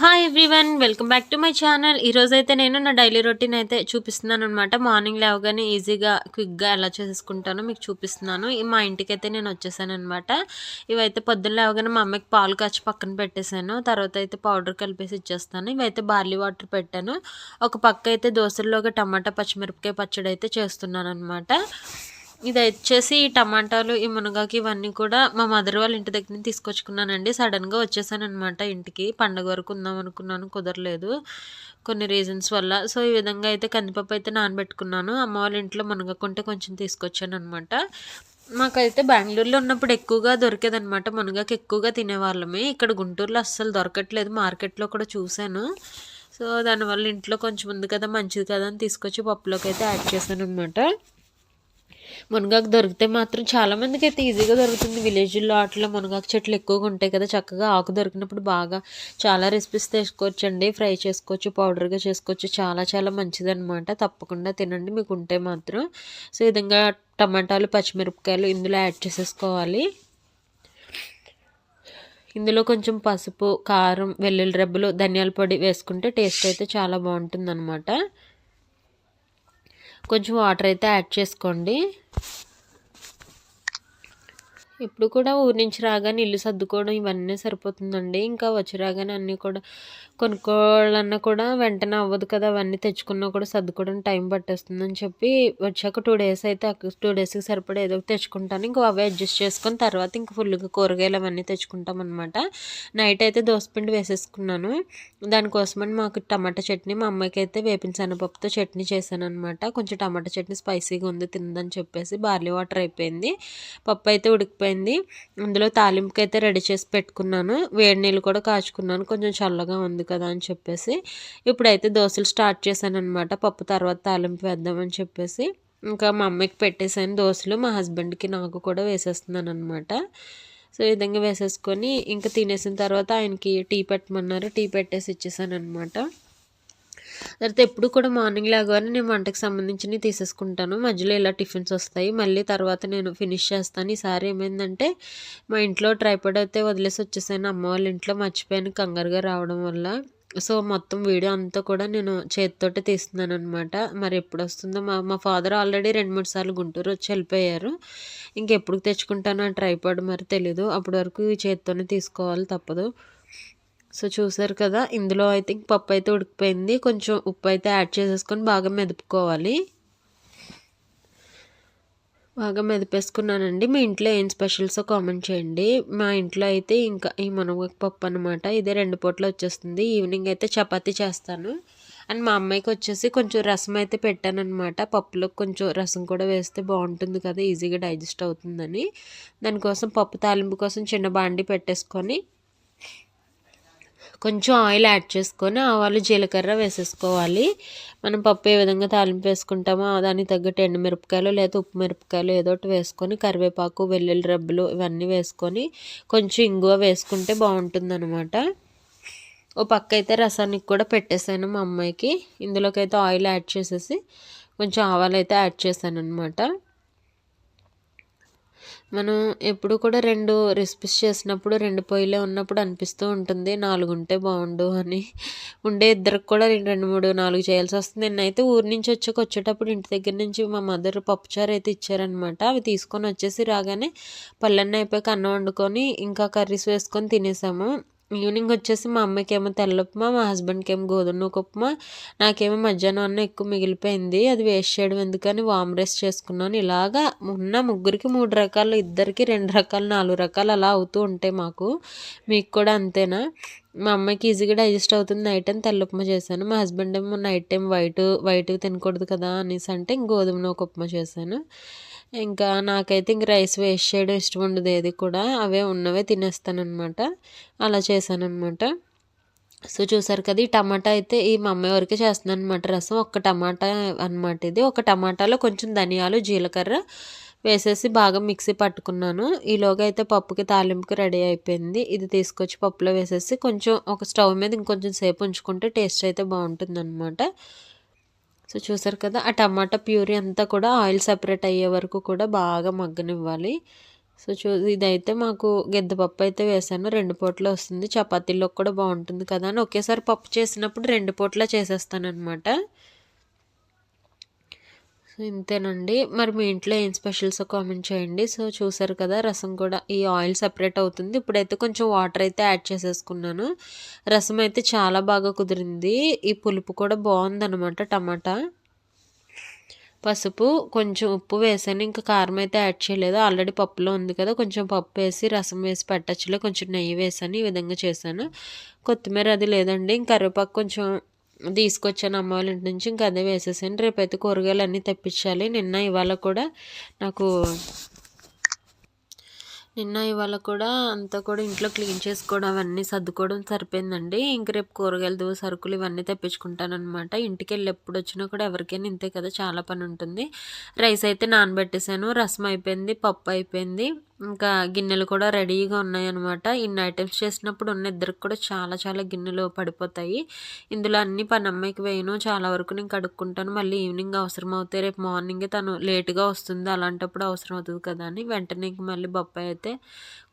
Hi everyone welcome back to my channel ఈరోజు అయితే నేను నా డైలీ రొటీన్ అయితే చూపిస్తున్నాను అనమాట మార్నింగ్ లేవగానే ఈజీగా క్విక్గా ఎలా చేసుకుంటానో మీకు చూపిస్తున్నాను. మా ఇంటికి అయితే నేను వచ్చేసాను అనమాట ఇవైతే పొద్దున్న లేవగానే మా అమ్మకి పాలు కాచి పక్కన పెట్టేశాను. తర్వాత అయితే పౌడర్ కలిపేసి ఇచ్చేస్తాను. ఇవైతే బార్లీ వాటర్ పెట్టాను. ఒక పక్క అయితే దోశల్లోకి టమాటా పచ్చిమిరపకాయ పచ్చడి అయితే చేస్తున్నాను అనమాట ఇది వచ్చేసి ఈ టమాటాలు ఈ మునగాకి ఇవన్నీ కూడా మా మదర్ వాళ్ళ ఇంటి దగ్గర నుంచి తీసుకొచ్చుకున్నానండి. సడన్గా వచ్చేసాను అనమాట ఇంటికి. పండగ వరకు ఉందాం అనుకున్నాను కుదరలేదు. కొన్ని రీజన్స్ వల్ల. సో ఈ విధంగా అయితే కందిపప్పు అయితే నానబెట్టుకున్నాను. అమ్మ వాళ్ళ ఇంట్లో మునగకుంటే కొంచెం తీసుకొచ్చాను అనమాట మాకైతే బెంగళూరులో ఉన్నప్పుడు ఎక్కువగా దొరికేదనమాట మునగాకి ఎక్కువగా తినేవాళ్ళమే. ఇక్కడ గుంటూరులో అస్సలు దొరకట్లేదు. మార్కెట్లో కూడా చూశాను. సో దానివల్ల ఇంట్లో కొంచెం ఉంది కదా మంచిది కదా అని తీసుకొచ్చి పప్పులోకి అయితే యాడ్ చేశాను అనమాట మునగాకు దొరికితే మాత్రం చాలామందికి అయితే ఈజీగా దొరుకుతుంది. విలేజ్లో అట్లా మునగాకు చెట్లు ఎక్కువగా ఉంటాయి కదా చక్కగా ఆకు దొరికినప్పుడు బాగా చాలా రెసిపీస్ తీసుకోవచ్చండి ఫ్రై చేసుకోవచ్చు పౌడర్గా చేసుకోవచ్చు చాలా చాలా మంచిదనమాట తప్పకుండా తినండి మీకు ఉంటే మాత్రం. సో ఈ విధంగా టమాటాలు పచ్చిమిరపకాయలు ఇందులో యాడ్ చేసేసుకోవాలి. ఇందులో కొంచెం పసుపు కారం వెల్లుల్లి రెబ్బలు ధనియాల పొడి వేసుకుంటే టేస్ట్ అయితే చాలా బాగుంటుంది అనమాట కొంచెం వాటర్ అయితే యాడ్ చేసుకోండి. ఇప్పుడు కూడా ఊరి నుంచి రాగానే ఇల్లు సర్దుకోవడం ఇవన్నీ సరిపోతుందండి. ఇంకా వచ్చి రాగానే అన్నీ కూడా కొనుక్కోవాలన్నా కూడా వెంటనే అవ్వదు కదా. అవన్నీ తెచ్చుకున్నా కూడా సర్దుకోవడం టైం పట్టేస్తుందని చెప్పి వచ్చాక టూ డేస్ అయితే టూ డేస్కి సరిపడా ఏదో తెచ్చుకుంటాను. ఇంకా అవే అడ్జస్ట్ చేసుకొని తర్వాత ఇంకా ఫుల్గా కూరగాయలు అవన్నీ తెచ్చుకుంటాం అనమాట నైట్ అయితే దోసపిండి వేసేసుకున్నాను. దానికోసమని మాకు టమాటా చట్నీ మా అమ్మాయికి అయితే వేపిన శనగపప్పుతో చట్నీ చేశాను అనమాట కొంచెం టమాటా చట్నీ స్పైసీగా ఉంది తిందని చెప్పేసి బార్లీ వాటర్ అయిపోయింది. పప్పు అయితే ఉడికిపోయింది. అయిపోయింది. అందులో తాలింపుకి అయితే రెడీ చేసి పెట్టుకున్నాను. వేడి నీళ్ళు కూడా కాచుకున్నాను. కొంచెం చల్లగా ఉంది కదా అని చెప్పేసి. ఇప్పుడైతే దోశలు స్టార్ట్ చేశాను అనమాట పప్పు తర్వాత తాలింపు వేద్దామని చెప్పేసి. ఇంకా మా అమ్మకి పెట్టేసాను దోశలు. మా హస్బెండ్కి నాకు కూడా వేసేస్తున్నాను అనమాట సో ఈ విధంగా వేసేసుకొని ఇంకా తినేసిన తర్వాత ఆయనకి టీ పెట్టమన్నారు. టీ పెట్టేసి ఇచ్చేసాను అనమాట తర్వాత ఎప్పుడు కూడా మార్నింగ్ లాగానే నేను వంటకి సంబంధించినవి తీసేసుకుంటాను. మధ్యలో ఇలా టిఫిన్స్ వస్తాయి. మళ్ళీ తర్వాత నేను ఫినిష్ చేస్తాను. ఈసారి ఏమైందంటే మా ఇంట్లో ట్రైపాడ్ అయితే వదిలేసి వచ్చేసాను. అమ్మ వాళ్ళ ఇంట్లో మర్చిపోయాను కంగారుగా రావడం వల్ల. సో మొత్తం వీడియో అంతా కూడా నేను చేతితోటే తీస్తున్నాను అనమాట మరి ఎప్పుడు వస్తుందో మా మా ఫాదర్ ఆల్రెడీ రెండు మూడు సార్లు గుంటూరు వచ్చి వెళ్ళిపోయారు. ఇంకెప్పుడు తెచ్చుకుంటానో ఆ ట్రైపాడ్ మరి తెలీదు. అప్పటి వరకు చేతితోనే తీసుకోవాలి తప్పదు. సో చూసారు కదా ఇందులో అయితే పప్పు అయితే ఉడికిపోయింది. కొంచెం ఉప్పు అయితే యాడ్ చేసేసుకొని బాగా మెదుపుకోవాలి. బాగా మెదిపేసుకున్నానండి. మీ ఇంట్లో ఏం స్పెషల్సో కామెంట్ చేయండి. మా ఇంట్లో అయితే ఇంకా ఈ మునగ పప్పు అనమాట ఇదే రెండు పూటలు వచ్చేస్తుంది. ఈవినింగ్ అయితే చపాతీ చేస్తాను. అండ్ మా అమ్మాయికి వచ్చేసి కొంచెం రసం అయితే పెట్టాను అనమాట పప్పులో కొంచెం రసం కూడా వేస్తే బాగుంటుంది కదా ఈజీగా డైజెస్ట్ అవుతుందని. దానికోసం పప్పు తాలింపు కోసం చిన్న బాండి పెట్టేసుకొని కొంచెం ఆయిల్ యాడ్ చేసుకొని ఆవాలు జీలకర్ర వేసేసుకోవాలి. మనం పప్పు ఏ విధంగా తాలింపు వేసుకుంటామో దానికి తగ్గట్టు ఎండుమిరపకాయలు లేదా ఉప్పు మిరపకాయలు ఏదో ఒకటి వేసుకొని కరివేపాకు వెల్లుల్లి రబ్బులు ఇవన్నీ వేసుకొని కొంచెం ఇంగువ వేసుకుంటే బాగుంటుంది అనమాట ఓ పక్క అయితే రసానికి కూడా పెట్టేశాను మా అమ్మాయికి. ఇందులోకి అయితే ఆయిల్ యాడ్ చేసేసి కొంచెం ఆవాలు అయితే యాడ్ చేశాను అనమాట మనం ఎప్పుడు కూడా రెండు రెసిపీస్ చేసినప్పుడు రెండు పొయ్యిలే ఉన్నప్పుడు అనిపిస్తూ ఉంటుంది నాలుగు ఉంటే బాగుండు అని. ఉండే ఇద్దరికి కూడా రెండు రెండు మూడు నాలుగు చేయాల్సి వస్తుంది. నేనైతే ఊరి నుంచి వచ్చాక వచ్చేటప్పుడు ఇంటి దగ్గర నుంచి మా మదర్ పప్పుచారు అయితే ఇచ్చారనమాట అవి తీసుకొని వచ్చేసి రాగానే పళ్ళన్నీ అయిపోయాక అన్నం వండుకొని ఇంకా కర్రీస్ వేసుకొని తినేసాము. ఈవినింగ్ వచ్చేసి మా అమ్మకి ఏమో తెల్ల ఉప్మా మా హస్బెండ్కి ఏమో గోధుమ ఉప్మా నాకేమో మధ్యాహ్నం అన్న ఎక్కువ మిగిలిపోయింది అది వేస్ట్ చేయడం ఎందుకని వామ్ రైస్ చేసుకున్నాను. ఇలాగా ఉన్న ముగ్గురికి మూడు రకాలు ఇద్దరికి రెండు రకాలు నాలుగు రకాలు అలా అవుతూ ఉంటాయి మాకు. మీకు కూడా అంతేనా? మా అమ్మాయికి ఈజీగా డైజెస్ట్ అవుతుంది. నైట్ టైం తెల్ల ఉప్మా చేశాను. మా హస్బెండ్ ఏమో నైట్ టైం వైట్ వైట్ తినకూడదు కదా అనేసి అంటే గోధుమ నూక ఉప్మా చేశాను. ఇంకా నాకైతే ఇంక రైస్ వేస్ట్ చేయడం ఇష్టం ఉండదు. ఏది కూడా అవే ఉన్నవే తినేస్తానమాట అలా చేశానమాట సో చూసారు కదా ఈ టమాటా అయితే ఈ మా అమ్మాయి వరకే చేస్తున్నాను అనమాట రసం ఒక టమాటా అనమాట ఇది. ఒక టమాటాలో కొంచెం ధనియాలు జీలకర్ర వేసేసి బాగా మిక్సీ పట్టుకున్నాను. ఈలోగా అయితే పప్పుకి తాలింపుకి రెడీ అయిపోయింది. ఇది తీసుకొచ్చి పప్పులో వేసేసి కొంచెం ఒక స్టవ్ మీద ఇంకొంచెం సేపు ఉంచుకుంటే టేస్ట్ అయితే బాగుంటుంది అనమాట సో చూసారు కదా ఆ టమాటా ప్యూరీ అంతా కూడా ఆయిల్ సపరేట్ అయ్యే వరకు కూడా బాగా మగ్గనివ్వాలి. సో చూ ఇదైతే మాకు గిద్దపప్పు అయితే వేసాను రెండు పూటలు వస్తుంది. చపాతీలోకి కూడా బాగుంటుంది కదా అని ఒకేసారి పప్పు చేసినప్పుడు రెండు పూటలా అనమాట సో ఇంతేనండి. మరి మీ ఇంట్లో ఏం స్పెషల్స్ కామెంట్ చేయండి. సో చూసారు కదా రసం కూడా ఈ ఆయిల్ సపరేట్ అవుతుంది. ఇప్పుడైతే కొంచెం వాటర్ అయితే యాడ్ చేసేసుకున్నాను. రసం అయితే చాలా బాగా కుదిరింది. ఈ పులుపు కూడా బాగుందనమాట టమాటా. పసుపు కొంచెం ఉప్పు వేసాను. ఇంకా కారం అయితే యాడ్ చేయలేదు. ఆల్రెడీ పప్పులో ఉంది కదా కొంచెం పప్పు వేసి రసం వేసి పెట్టచ్చులే. కొంచెం నెయ్యి వేసాను. ఈ విధంగా చేశాను. కొత్తిమీర అది లేదండి. ఇంకా కరివేపాకు కొంచెం తీసుకొచ్చాను అమ్మ వాళ్ళ ఇంటి నుంచి. ఇంకా అదే వేసేసాను. రేపైతే కూరగాయలు అన్నీ తెప్పించాలి. నిన్న ఇవాళ కూడా నాకు నిన్న ఇవాళ కూడా అంతా కూడా ఇంట్లో క్లీన్ చేసుకోవడం అవన్నీ సర్దుకోవడం సరిపోయిందండి. ఇంక రేపు కూరగాయలు సరుకులు ఇవన్నీ తెప్పించుకుంటానమాట ఇంటికి వెళ్ళి ఎప్పుడు వచ్చినా కూడా ఎవరికైనా ఇంతే కదా చాలా పని ఉంటుంది. రైస్ అయితే నానబెట్టేశాను రసం అయిపోయింది పప్పు అయిపోయింది. ఇంకా గిన్నెలు కూడా రెడీగా ఉన్నాయన్నమాట. ఇన్ని ఐటమ్స్ చేసినప్పుడు ఉన్న ఇద్దరికి కూడా చాలా చాలా గిన్నెలు పడిపోతాయి. ఇందులో అన్ని పని అమ్మాయికి వేయను. చాలా వరకు నేను కడుక్కుంటాను. మళ్ళీ ఈవినింగ్ అవసరం అవుతాయి రేపు మార్నింగే తను లేట్గా వస్తుంది. అలాంటప్పుడు అవసరం అవుతుంది కదా అని వెంటనే మళ్ళీ బొప్పాయి అయితే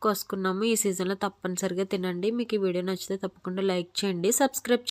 కోసుకున్నాము. ఈ సీజన్లో తప్పనిసరిగా తినండి. మీకు ఈ వీడియో నచ్చితే తప్పకుండా లైక్ చేయండి. సబ్స్క్రైబ్